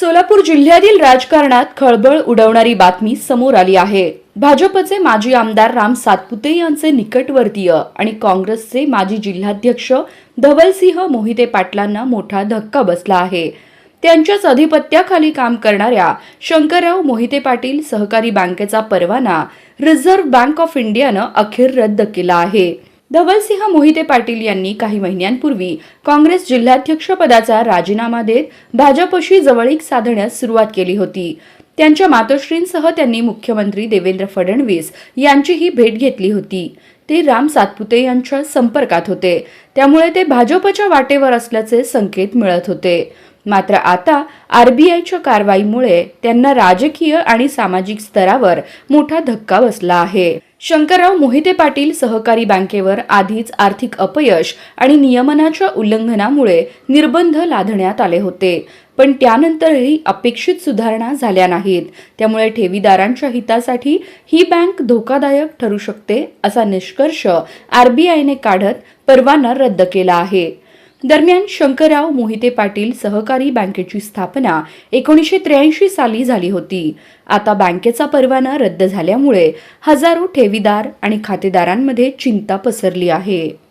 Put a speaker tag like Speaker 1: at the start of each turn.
Speaker 1: सोलापूर जिल्ह्यातील राजकारणात खळबळ उडवणारी बातमी समोर आली आहे. भाजपचे माजी आमदार राम सातपुते यांचे निकटवर्तीय आणि काँग्रेसचे माजी जिल्हाध्यक्ष धवलसिंह मोहिते पाटलांना मोठा धक्का बसला आहे. त्यांच्याच अधिपत्याखाली काम करणाऱ्या शंकरराव मोहिते पाटील सहकारी बँकेचा परवाना रिझर्व्ह बँक ऑफ इंडियानं अखेर रद्द केला आहे. धवलसिंह मोहिते पाटील यांनी काही महिन्यांपूर्वी काँग्रेस जिल्हाध्यक्षपदाचा राजीनामा देत भाजपशी जवळीक साधण्यास सुरुवात केली होती. त्यांच्या मातोश्रींसह त्यांनी मुख्यमंत्री देवेंद्र फडणवीस यांचीही भेट घेतली होती. ते राम सातपुते यांच्या संपर्कात होते. त्यामुळे ते भाजपच्या वाटेवर असल्याचे संकेत मिळत होते. मात्र आता आरबीआयच्या कारवाईमुळे त्यांना राजकीय आणि सामाजिक स्तरावर मोठा धक्का बसला आहे. शंकरराव मोहिते पाटील सहकारी बँकेवर आधीच आर्थिक अपयश आणि नियमनाच्या उल्लंघनामुळे निर्बंध लादण्यात आले होते. पण त्यानंतरही अपेक्षित सुधारणा झाल्या नाहीत. त्यामुळे ठेवीदारांच्या हितासाठी ही बँक धोकादायक ठरू शकते असा निष्कर्ष आरबीआयने काढत परवाना रद्द केला आहे. दरम्यान शंकरराव मोहिते पाटील सहकारी बँकेची स्थापना एकोणीसशे त्र्याऐंशी साली झाली होती. आता बँकेचा परवाना रद्द झाल्यामुळे हजारो ठेवीदार आणि खातेदारांमध्ये चिंता पसरली आहे.